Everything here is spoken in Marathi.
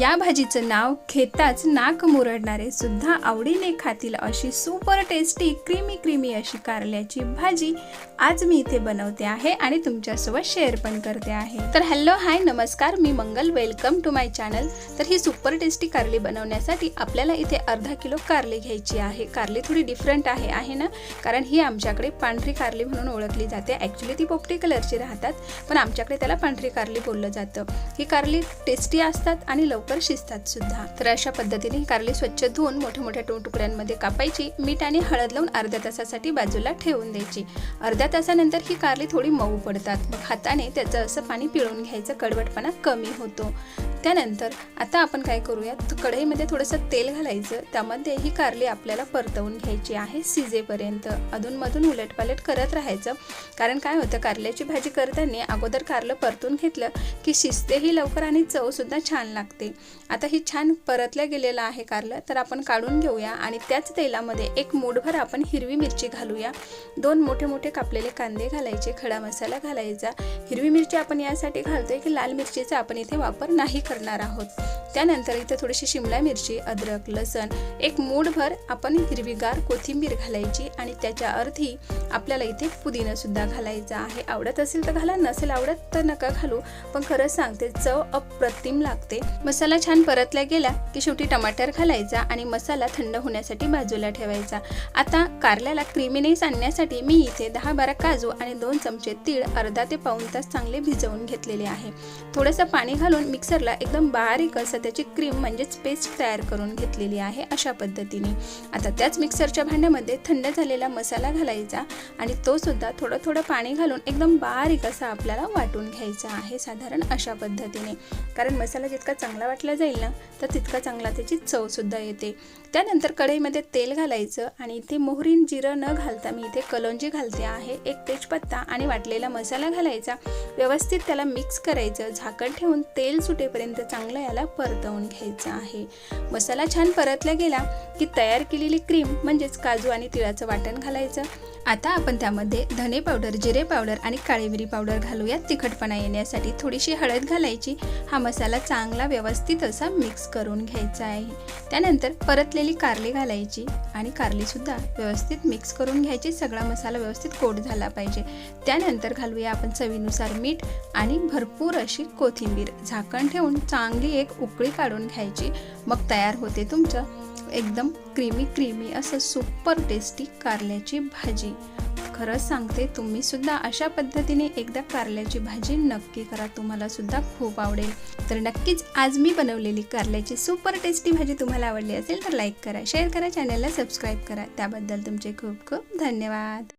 या भाजीचं नाव घेताच नाक मुरडणारे सुद्धा आवडीने खातील अशी सुपर टेस्टी क्रीमी क्रीमी अशी कारल्याची भाजी आज मी इथे बनवते आहे आणि तुमच्यासोबत शेअर पण करते आहे. तर हॅलो हाय नमस्कार मी Mangal welcome to my channel. तर ही सुपर टेस्टी कारली बनवण्यासाठी आपल्याला इथे अर्धा किलो कारली घ्यायची आहे. कारली थोडी डिफरंट आहे आहे ना? कारण ही आमच्याकडे पांढरी कारली म्हणून ओळखली जाते. ॲक्च्युली ती पोपटी कलरची राहतात पण आमच्याकडे त्याला पांढरी कारली बोललं जातं. ही कारली टेस्टी असतात आणि लवकर शिजतात सुद्धा. तर अशा पद्धतीने कारली स्वच्छ धुवून मोठ्या मोठ्या तुकड्यांमध्ये कापायची मीठ आणि हळद लावून अर्ध्या तासासाठी बाजूला ठेवून द्यायची. अर्ध्या तासानंतर ही कारली थोडी मऊ पडतात. मग हाताने त्याचं असं पाणी पिळून घ्यायचं कडवटपणा कमी होतो. त्यानंतर आता आपण काय करूयात? कढईमध्ये थोडंसं तेल घालायचं. त्यामध्ये ही कारली आपल्याला परतवून घ्यायची आहे शिजेपर्यंत. अधूनमधून उलटपालट करत राहायचं. कारण काय होतं? कारल्याची भाजी करताना अगोदर कारलं परतून घेतलं की शिजतेही लवकर आणि चवसुद्धा छान लागते. आता ही छान परतल्या गेलेलं आहे कारलं तर आपण काढून घेऊया आणि त्याच तेलामध्ये एक मूठभर आपण हिरवी मिरची घालूया. दोन मोठे मोठे कापलेले कांदे घालायचे खडा मसाला घालायचा. हिरवी मिरची आपण यासाठी घालतोय की लाल मिरचीचा आपण इथे वापर नाही करणार आहोत. त्यानंतर इथे थोडीशी शिमला मिरची अद्रक लसण एक मूठभर आपण हिरवीगार कोथिंबीर घालायची आणि त्याच्या अर्थी आपल्याला इथे पुदिनासुद्धा घालायचा आहे. आवडत असेल तर घाला नसेल आवडत तर नका घालू पण खरंच सांगते चव अप्रतिम लागते. मसाला छान परतला गेला की शेवटी टमाटर घालायचा आणि मसाला थंड होण्यासाठी बाजूला ठेवायचा. आता कारल्याला क्रिमीनेस आणण्यासाठी मी इथे दहा बारा काजू आणि दोन चमचे तीळ अर्धा ते पाऊण तास चांगले भिजवून घेतलेले आहे. थोडंसं पाणी घालून मिक्सरला एकदम बारीक असं त्याची क्रीम म्हणजेच पेस्ट तयार करून घेतलेली आहे अशा पद्धतीने. आता त्याच मिक्सरच्या भांड्यामध्ये थंड झालेला मसाला घालायचा आणि तो सुद्धा थोडं थोडं पाणी घालून एकदम बारीक असा आपल्याला वाटून घ्यायचा आहे साधारण अशा पद्धतीने. कारण मसाला जितका चांगला वाटला जाईल ना तर तितका चांगला त्याची चवसुद्धा येते. त्यानंतर कढईमध्ये तेल घालायचं आणि इथे मोहरीन जिरं न घालता मी इथे कलोंजी घालते आहे. एक तेजपत्ता आणि वाटलेला मसाला घालायचा. व्यवस्थित त्याला मिक्स करायचं. झाकण ठेवून तेल सुटेपर्यंत चांगलं याला परतवून घ्यायचं आहे. मसाला छान परतला गेला की तयार केलेली क्रीम म्हणजेच काजू आणि तिळाचं वाटण घालायचं. आता आपण त्यामध्ये धने पावडर जिरे पावडर आणि काळी मिरी पावडर घालूया तिखटपणा येण्यासाठी थोडीशी हळद घालायची. हा मसाला चांगला व्यवस्थित असा मिक्स करून घ्यायचा आहे. त्यानंतर परतले परतलेली कारली घालायची आणि कारलीसुद्धा व्यवस्थित मिक्स करून घ्यायची. सगळा मसाला व्यवस्थित कोट झाला पाहिजे. त्यानंतर घालूया आपण चवीनुसार मीठ आणि भरपूर अशी कोथिंबीर. झाकण ठेवून चांगली एक उकळी काढून घ्यायची. मग तयार होते तुमचं. एकदम क्रीमी क्रीमी असं सुपर टेस्टी कारल्याची भाजी. खरंच सांगते तुम्ही सुद्धा अशा पद्धतीने एकदा कारल्याची भाजी नक्की करा. तुम्हाला सुद्धा खूप आवडेल. तर नक्कीच आज मी बनवलेली कारल्याची सुपर टेस्टी भाजी तुम्हाला आवडली असेल तर लाईक करा शेअर करा चॅनलला सबस्क्राईब करा. त्याबद्दल तुमचे खूप खूप धन्यवाद.